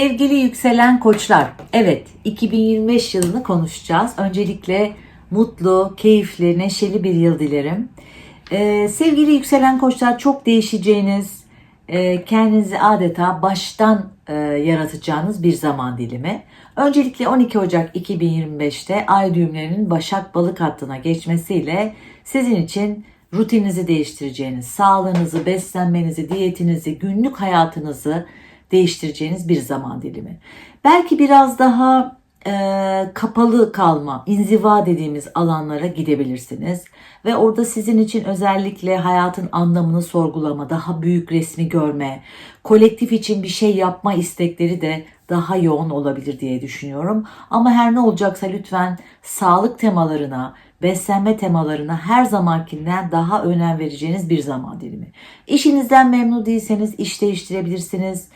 Sevgili yükselen koçlar, evet 2025 yılını konuşacağız. Öncelikle mutlu, keyifli, neşeli bir yıl dilerim. Ee, sevgili yükselen koçlar çok değişeceğiniz, e, kendinizi adeta baştan e, yaratacağınız bir zaman dilimi. Öncelikle 12 Ocak 2025'te ay düğümlerinin Başak Balık hattına geçmesiyle sizin için rutininizi değiştireceğiniz, sağlığınızı, beslenmenizi, diyetinizi, günlük hayatınızı değiştireceğiniz bir zaman dilimi. Belki biraz daha e, kapalı kalma, inziva dediğimiz alanlara gidebilirsiniz. Ve orada sizin için özellikle hayatın anlamını sorgulama, daha büyük resmi görme, kolektif için bir şey yapma istekleri de daha yoğun olabilir diye düşünüyorum. Ama her ne olacaksa lütfen sağlık temalarına, beslenme temalarına her zamankinden daha önem vereceğiniz bir zaman dilimi. İşinizden memnun değilseniz iş değiştirebilirsiniz.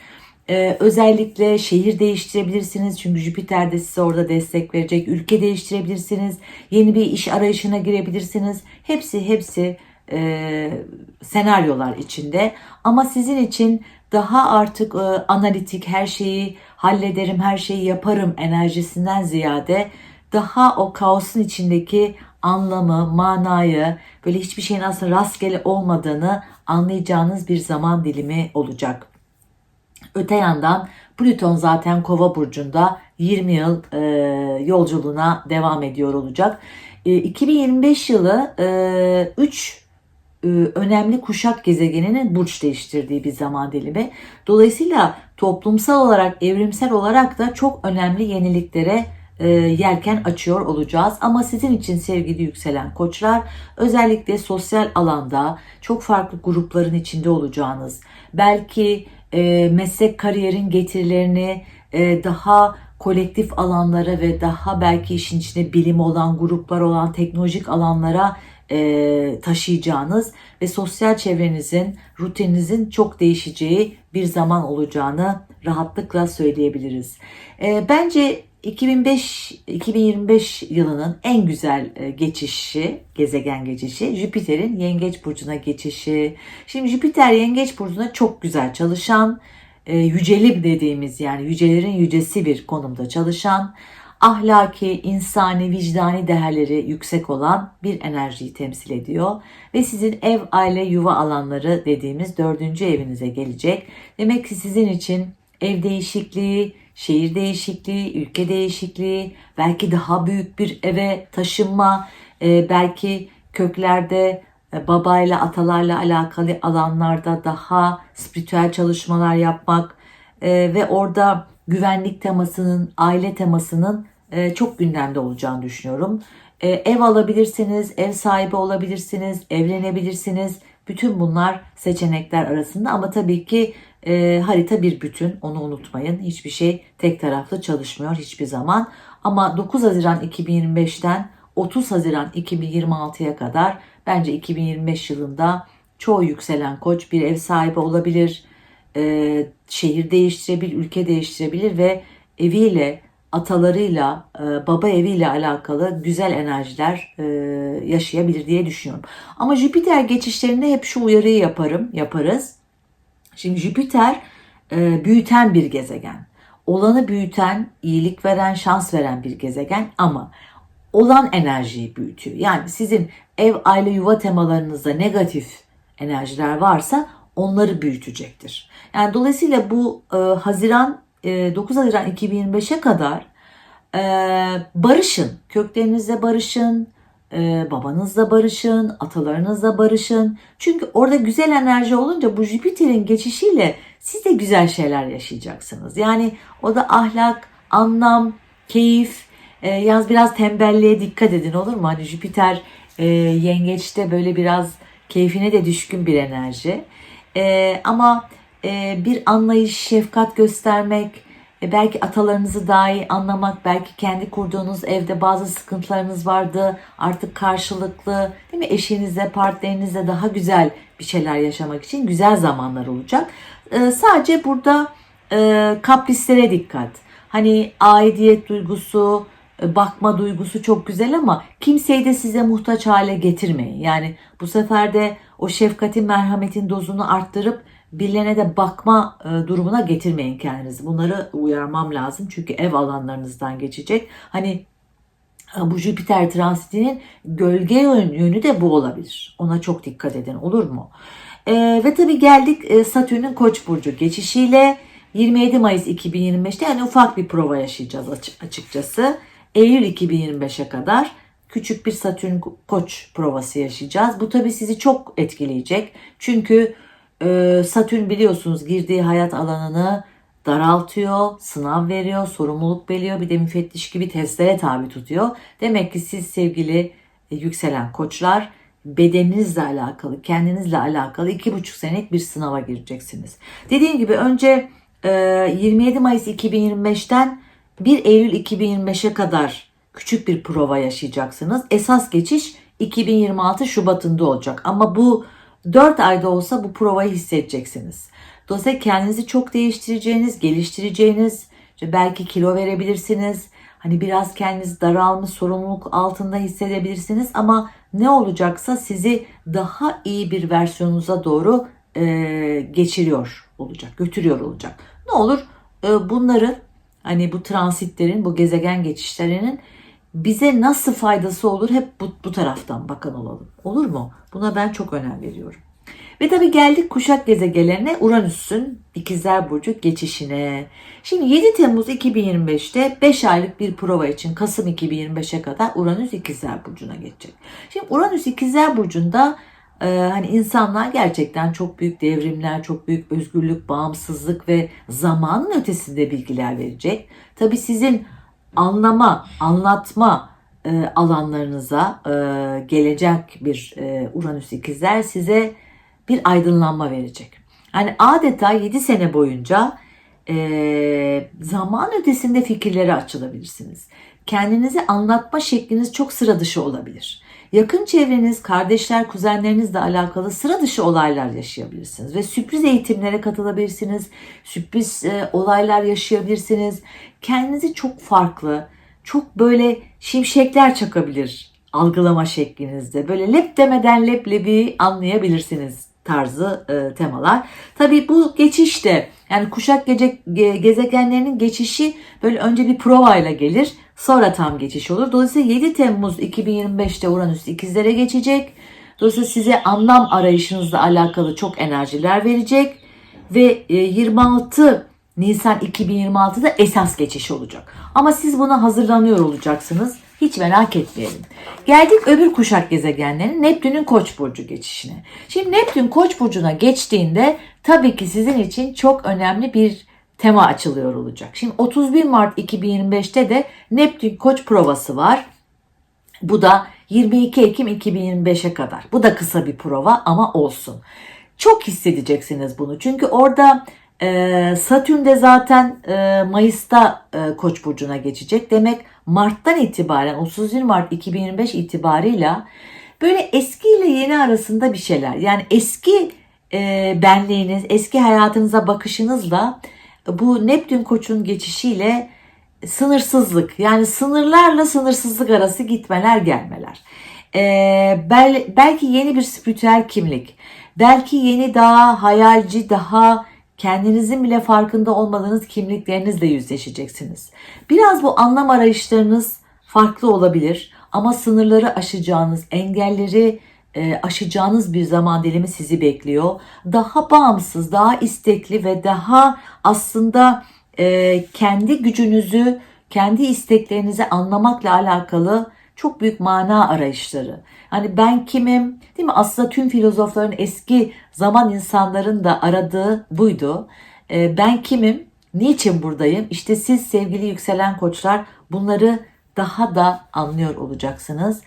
Ee, özellikle şehir değiştirebilirsiniz çünkü Jüpiter de size orada destek verecek. Ülke değiştirebilirsiniz. Yeni bir iş arayışına girebilirsiniz. Hepsi hepsi e, senaryolar içinde. Ama sizin için daha artık e, analitik her şeyi hallederim, her şeyi yaparım enerjisinden ziyade daha o kaosun içindeki anlamı, manayı, böyle hiçbir şeyin aslında rastgele olmadığını anlayacağınız bir zaman dilimi olacak. Öte yandan Plüton zaten Kova burcunda 20 yıl e, yolculuğuna devam ediyor olacak. E, 2025 yılı 3 e, önemli kuşak gezegeninin burç değiştirdiği bir zaman dilimi. Dolayısıyla toplumsal olarak, evrimsel olarak da çok önemli yeniliklere e, yelken açıyor olacağız. Ama sizin için sevgili yükselen koçlar özellikle sosyal alanda çok farklı grupların içinde olacağınız, belki e, meslek kariyerin getirilerini e, daha kolektif alanlara ve daha belki işin içinde bilim olan gruplar olan teknolojik alanlara e, taşıyacağınız ve sosyal çevrenizin, rutininizin çok değişeceği bir zaman olacağını rahatlıkla söyleyebiliriz. E, bence 2005 2025 yılının en güzel e, geçişi, gezegen geçişi Jüpiter'in Yengeç burcuna geçişi. Şimdi Jüpiter Yengeç burcuna çok güzel çalışan, e, yüceli dediğimiz yani yücelerin yücesi bir konumda çalışan, ahlaki, insani, vicdani değerleri yüksek olan bir enerjiyi temsil ediyor ve sizin ev, aile, yuva alanları dediğimiz dördüncü evinize gelecek. Demek ki sizin için ev değişikliği, şehir değişikliği, ülke değişikliği, belki daha büyük bir eve taşınma, e, belki köklerde e, babayla, atalarla alakalı alanlarda daha spiritüel çalışmalar yapmak e, ve orada güvenlik temasının, aile temasının çok gündemde olacağını düşünüyorum. Ev alabilirsiniz, ev sahibi olabilirsiniz, evlenebilirsiniz. Bütün bunlar seçenekler arasında ama tabii ki e, harita bir bütün onu unutmayın. Hiçbir şey tek taraflı çalışmıyor hiçbir zaman. Ama 9 Haziran 2025'ten 30 Haziran 2026'ya kadar bence 2025 yılında çoğu yükselen koç bir ev sahibi olabilir. E, şehir değiştirebilir, ülke değiştirebilir ve eviyle atalarıyla, e, baba eviyle alakalı güzel enerjiler e, yaşayabilir diye düşünüyorum. Ama Jüpiter geçişlerinde hep şu uyarıyı yaparım, yaparız. Şimdi Jüpiter e, büyüten bir gezegen. Olanı büyüten, iyilik veren, şans veren bir gezegen ama olan enerjiyi büyütüyor. Yani sizin ev, aile, yuva temalarınızda negatif enerjiler varsa onları büyütecektir. Yani dolayısıyla bu e, Haziran e, 9 Haziran 2025'e kadar e, barışın, köklerinizle barışın, ee, babanızla barışın, atalarınızla barışın. Çünkü orada güzel enerji olunca bu Jüpiter'in geçişiyle siz de güzel şeyler yaşayacaksınız. Yani o da ahlak, anlam, keyif, e, yalnız biraz tembelliğe dikkat edin olur mu? Hani Jüpiter e, yengeçte böyle biraz keyfine de düşkün bir enerji. E, ama e, bir anlayış, şefkat göstermek, e belki atalarınızı daha iyi anlamak, belki kendi kurduğunuz evde bazı sıkıntılarınız vardı. Artık karşılıklı değil mi eşinizle, partnerinizle daha güzel bir şeyler yaşamak için güzel zamanlar olacak. E, sadece burada e, kaprislere dikkat. Hani aidiyet duygusu, e, bakma duygusu çok güzel ama kimseyi de size muhtaç hale getirmeyin. Yani bu sefer de o şefkatin, merhametin dozunu arttırıp birilerine de bakma e, durumuna getirmeyin kendinizi. Bunları uyarmam lazım çünkü ev alanlarınızdan geçecek. Hani e, bu Jüpiter transitinin gölge yön- yönü de bu olabilir. Ona çok dikkat edin olur mu? Ee, ve tabii geldik e, Satürn'ün Koç burcu geçişiyle 27 Mayıs 2025'te yani ufak bir prova yaşayacağız açı- açıkçası. Eylül 2025'e kadar küçük bir Satürn Koç provası yaşayacağız. Bu tabii sizi çok etkileyecek. Çünkü e, Satürn biliyorsunuz girdiği hayat alanını daraltıyor, sınav veriyor, sorumluluk veriyor. Bir de müfettiş gibi testlere tabi tutuyor. Demek ki siz sevgili e, yükselen koçlar bedeninizle alakalı, kendinizle alakalı iki buçuk senelik bir sınava gireceksiniz. Dediğim gibi önce e, 27 Mayıs 2025'ten 1 Eylül 2025'e kadar küçük bir prova yaşayacaksınız. Esas geçiş 2026 Şubat'ında olacak. Ama bu 4 ayda olsa bu provayı hissedeceksiniz. Dolayısıyla kendinizi çok değiştireceğiniz, geliştireceğiniz, işte belki kilo verebilirsiniz. Hani biraz kendinizi daralmış, sorumluluk altında hissedebilirsiniz ama ne olacaksa sizi daha iyi bir versiyonunuza doğru e, geçiriyor olacak, götürüyor olacak. Ne olur e, bunları hani bu transitlerin, bu gezegen geçişlerinin bize nasıl faydası olur hep bu, bu taraftan bakan olalım. Olur mu? Buna ben çok önem veriyorum. Ve tabii geldik kuşak gezegenlerine Uranüs'ün ikizler burcu geçişine. Şimdi 7 Temmuz 2025'te 5 aylık bir prova için Kasım 2025'e kadar Uranüs ikizler burcuna geçecek. Şimdi Uranüs ikizler burcunda e, hani insanlar gerçekten çok büyük devrimler, çok büyük özgürlük, bağımsızlık ve zamanın ötesinde bilgiler verecek. Tabii sizin anlama, anlatma e, alanlarınıza e, gelecek bir e, Uranüs ikizler size bir aydınlanma verecek. Yani adeta 7 sene boyunca e, zaman ötesinde fikirlere açılabilirsiniz. Kendinizi anlatma şekliniz çok sıra dışı olabilir. Yakın çevreniz, kardeşler, kuzenlerinizle alakalı sıra dışı olaylar yaşayabilirsiniz ve sürpriz eğitimlere katılabilirsiniz. Sürpriz e, olaylar yaşayabilirsiniz. Kendinizi çok farklı, çok böyle şimşekler çakabilir algılama şeklinizde. Böyle lep demeden leblebi anlayabilirsiniz tarzı e, temalar. Tabii bu geçişte yani kuşak gece, ge- gezegenlerinin geçişi böyle önce bir provayla gelir. Sonra tam geçiş olur. Dolayısıyla 7 Temmuz 2025'te Uranüs ikizlere geçecek. Dolayısıyla size anlam arayışınızla alakalı çok enerjiler verecek. Ve e, 26 Nisan 2026'da esas geçiş olacak. Ama siz buna hazırlanıyor olacaksınız. Hiç merak etmeyelim. Geldik öbür kuşak gezegenlerinin Neptün'ün Koç burcu geçişine. Şimdi Neptün Koç burcuna geçtiğinde tabii ki sizin için çok önemli bir tema açılıyor olacak. Şimdi 31 Mart 2025'te de Neptün Koç provası var. Bu da 22 Ekim 2025'e kadar. Bu da kısa bir prova ama olsun. Çok hissedeceksiniz bunu. Çünkü orada e, Satürn de zaten e, Mayıs'ta e, Koç burcuna geçecek. Demek Mart'tan itibaren 31 Mart 2025 itibarıyla böyle eski ile yeni arasında bir şeyler. Yani eski e, benliğiniz, eski hayatınıza bakışınızla bu Neptün Koç'un geçişiyle sınırsızlık yani sınırlarla sınırsızlık arası gitmeler gelmeler. Ee, bel, belki yeni bir spiritüel kimlik, belki yeni daha hayalci, daha kendinizin bile farkında olmadığınız kimliklerinizle yüzleşeceksiniz. Biraz bu anlam arayışlarınız farklı olabilir ama sınırları aşacağınız, engelleri e, aşacağınız bir zaman dilimi sizi bekliyor. Daha bağımsız, daha istekli ve daha aslında e, kendi gücünüzü, kendi isteklerinizi anlamakla alakalı çok büyük mana arayışları. Hani ben kimim? Değil mi? Aslında tüm filozofların eski zaman insanların da aradığı buydu. E, ben kimim? Niçin buradayım? İşte siz sevgili yükselen koçlar bunları daha da anlıyor olacaksınız.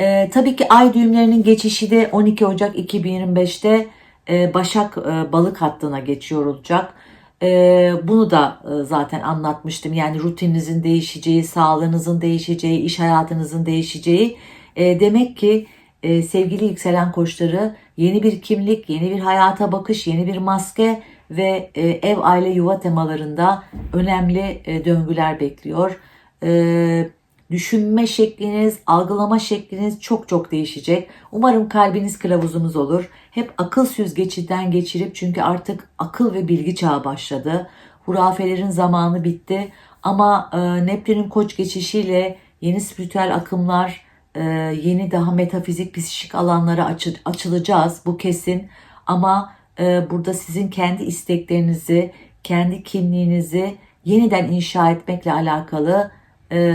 E, tabii ki ay düğümlerinin geçişi de 12 Ocak 2025'te e, Başak e, balık hattına geçiyor olacak. E, bunu da e, zaten anlatmıştım. Yani rutininizin değişeceği, sağlığınızın değişeceği, iş hayatınızın değişeceği. E, demek ki e, sevgili yükselen koçları yeni bir kimlik, yeni bir hayata bakış, yeni bir maske ve e, ev, aile, yuva temalarında önemli e, döngüler bekliyor. E, düşünme şekliniz, algılama şekliniz çok çok değişecek. Umarım kalbiniz kılavuzunuz olur. hep akıl süzgecinden geçirip çünkü artık akıl ve bilgi çağı başladı. Hurafelerin zamanı bitti ama e, Neptün'ün koç geçişiyle yeni spiritüel akımlar, e, yeni daha metafizik, psikik alanlara açı- açılacağız bu kesin. Ama e, burada sizin kendi isteklerinizi, kendi kimliğinizi yeniden inşa etmekle alakalı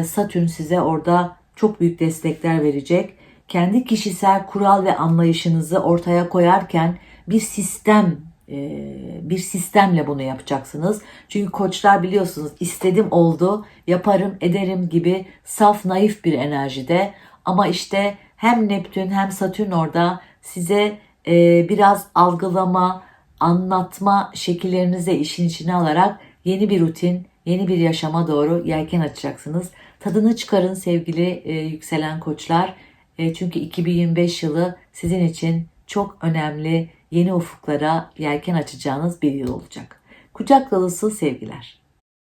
Satürn size orada çok büyük destekler verecek. Kendi kişisel kural ve anlayışınızı ortaya koyarken bir sistem e, bir sistemle bunu yapacaksınız. Çünkü koçlar biliyorsunuz istedim oldu, yaparım, ederim gibi saf naif bir enerjide. Ama işte hem Neptün hem Satürn orada size e, biraz algılama, anlatma şekillerinizi de işin içine alarak yeni bir rutin, yeni bir yaşama doğru yelken açacaksınız. Tadını çıkarın sevgili e, yükselen koçlar. E, çünkü 2025 yılı sizin için çok önemli yeni ufuklara yelken açacağınız bir yıl olacak. Kucak dolusu sevgiler.